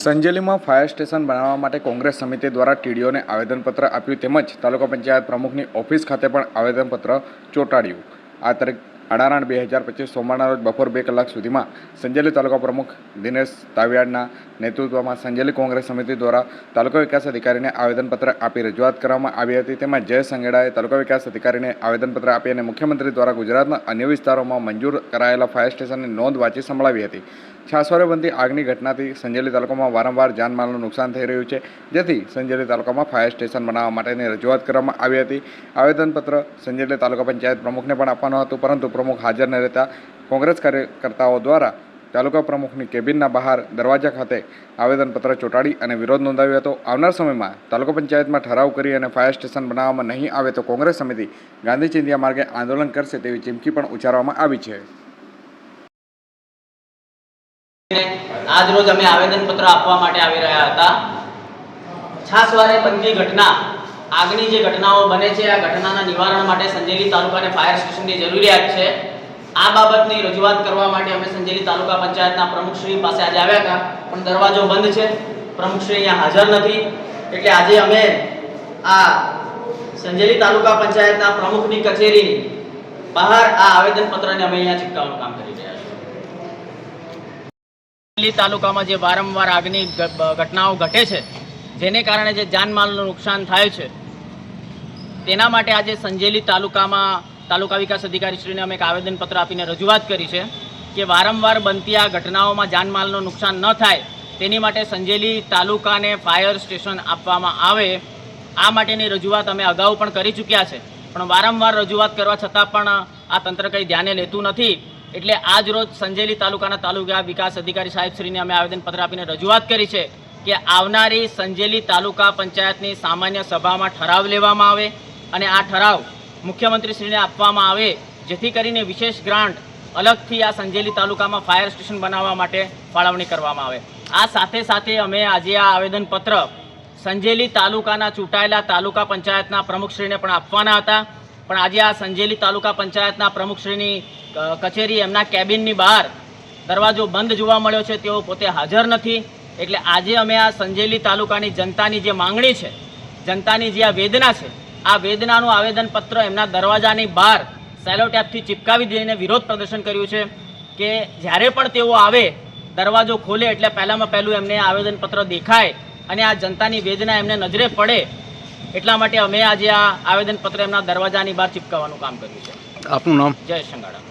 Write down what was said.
સંજેલીમાં fire station બનાવવા માટે કોંગ્રેસ સમિતિ દ્વારા ટીડીઓને આવેદનપત્ર આપ્યું તેમજ તાલુકા પંચાયત પ્રમુખની ઓફિસ ખાતે પણ આવેદનપત્ર ચોંટાડ્યું. આ તારીખ અઢાર બે હજાર પચીસ સોમવારના રોજ બપોર બે કલાક સુધીમાં સંજેલી તાલુકા પ્રમુખ દિનેશ તાવિયાડના નેતૃત્વમાં સંજેલી કોંગ્રેસ સમિતિ દ્વારા તાલુકા વિકાસ અધિકારીને આવેદનપત્ર આપી રજૂઆત કરવામાં આવી હતી. તેમજ જય સંગેડાએ તાલુકા વિકાસ અધિકારીને આવેદનપત્ર આપી અને મુખ્યમંત્રી દ્વારા ગુજરાતના અન્ય વિસ્તારોમાં મંજૂર કરાયેલા ફાયર સ્ટેશનની નોંધ વાંચી સંભળાવી હતી. છાસવારે આગની ઘટનાથી સંજેલી તાલુકામાં વારંવાર જાનમાલનું નુકસાન થઈ રહ્યું છે. જેથી સંજેલી તાલુકામાં ફાયર સ્ટેશન બનાવવા માટેની રજૂઆત કરવામાં આવી હતી. આવેદનપત્ર સંજેલી તાલુકા પંચાયત પ્રમુખને પણ આપવાનું હતું, પરંતુ પ્રમુખ હાજર ન રહેતા કોંગ્રેસ કાર્યકર્તાઓ દ્વારા તાલુકા પ્રમુખની કેબિનના બહાર દરવાજા ખાતે આવેદનપત્ર ચોંટાડી અને વિરોધ નોંધાવ્યો હતો. આવનાર સમયમાં તાલુકા પંચાયતમાં ઠરાવ કરી અને ફાયર સ્ટેશન બનાવવામાં નહીં આવે તો કોંગ્રેસ સમિતિ ગાંધી ચિંધિયા માર્ગે આંદોલન કરશે તેવી ચીમકી પણ ઉચ્ચારવામાં આવી છે. આજ રોજ અમે આવેદનપત્ર આપવા માટે આવી રહ્યા હતા. છાસવારે બનતી ઘટના આગની જે ઘટનાઓ બને છે, આ ઘટનાના નિવારણ માટે સંજેલી તાલુકાને ફાયર સ્ટેશનની જરૂરિયાત છે. આ બાબતની રજૂઆત કરવા માટે અમે સંજેલી તાલુકા પંચાયતના પ્રમુખશ્રી પાસે આજે આવ્યા હતા. પણ દરવાજો બંધ છે. પ્રમુખશ્રી અહીંયા હાજર નથી. એટલે આજે અમે આ સંજેલી તાલુકા પંચાયતના પ્રમુખની કચેરીની બહાર આ આવેદનપત્રને અમે અહીંયા ચિપકાવવાનું કામ કરી રહ્યા છીએ. સંજેલી તાલુકામાં જે વારંવાર આગની ઘટનાઓ ઘટે છે, જેને કારણે જે જાનમાલનું નુકસાન થાય છે તેના માટે આજે સંજેલી તાલુકામાં તાલુકા વિકાસ અધિકારીશ્રીને અમે એક આવેદનપત્ર આપીને રજૂઆત કરી છે કે વારંવાર બનતી આ ઘટનાઓમાં જાનમાલનું નુકસાન ન થાય તેની માટે સંજેલી તાલુકાને ફાયર સ્ટેશન આપવામાં આવે આ માટેની રજૂઆત અમે અગાઉ પણ કરી ચૂક્યા છે. પણ વારંવાર રજૂઆત કરવા છતાં પણ આ તંત્ર કંઈ ધ્યાને લેતું નથી. એટલે આજ રોજ સંજેલી તાલુકાના તાલુકા વિકાસ અધિકારી સાહેબશ્રીને અમે આવેદનપત્ર આપીને રજૂઆત કરી છે કે આવનારી સંજેલી તાલુકા પંચાયતની સામાન્ય સભામાં ઠરાવ લેવામાં આવે અને આ ઠરાવ મુખ્યમંત્રીશ્રીને આપવામાં આવે, જેથી કરીને વિશેષ ગ્રાન્ટ અલગથી આ સંજેલી તાલુકામાં ફાયર સ્ટેશન બનાવવા માટે ફાળવણી કરવામાં આવે. આ સાથે સાથે અમે આજે આ આવેદનપત્ર સંજેલી તાલુકાના ચૂંટાયેલા તાલુકા પંચાયતના પ્રમુખશ્રીને પણ આપવાના હતા. પણ આજે આ સંજેલી તાલુકા પંચાયતના પ્રમુખશ્રીની કચેરી એમના કેબિનની બહાર દરવાજો બંધ જોવા મળ્યો છે, તેઓ પોતે હાજર નથી. એટલે આજે અમે આ સંજેલી તાલુકાની જનતાની જે માંગણી છે, જનતાની જે આ વેદના છે આ વેદનાનું આવેદનપત્ર એમના દરવાજાની બહાર સેલોટેપથી ચિપકાવી દઈને વિરોધ પ્રદર્શન કર્યું છે કે જ્યારે પણ તેઓ આવે દરવાજો ખોલે એટલે પહેલામાં પહેલું એમને આવેદનપત્ર દેખાય અને આ જનતાની વેદના એમને નજરે પડે એટલા માટે અમે આજે આ આવેદનપત્ર એમના દરવાજાની બહાર ચિપકાવવાનું કામ કર્યું છે. આપનું નામ? જય સંગાડા